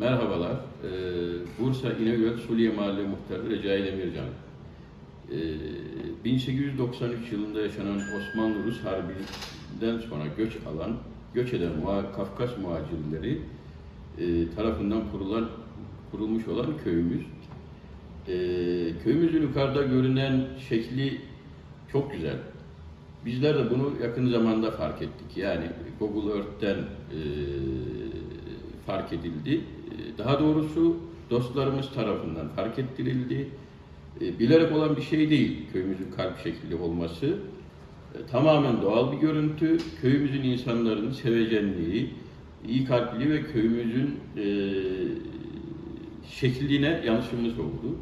Merhabalar. Ee, Bursa İnegöl Suliye Mahalle Muhtarı Recai Demircan. Ee, 1893 yılında yaşanan Osmanlı-Rus Harbi'nden sonra göç alan, göç eden Kafkas muhacirleri e, tarafından kurulan, kurulmuş olan köyümüz. Ee, köyümüzün yukarıda görünen şekli çok güzel. Bizler de bunu yakın zamanda fark ettik. Yani Google Earth'ten e, fark edildi. Daha doğrusu dostlarımız tarafından fark ettirildi. E, bilerek olan bir şey değil köyümüzün kalp şekli olması. E, tamamen doğal bir görüntü. Köyümüzün insanların sevecenliği, iyi kalpli ve köyümüzün e, şekline yanlışımız oldu.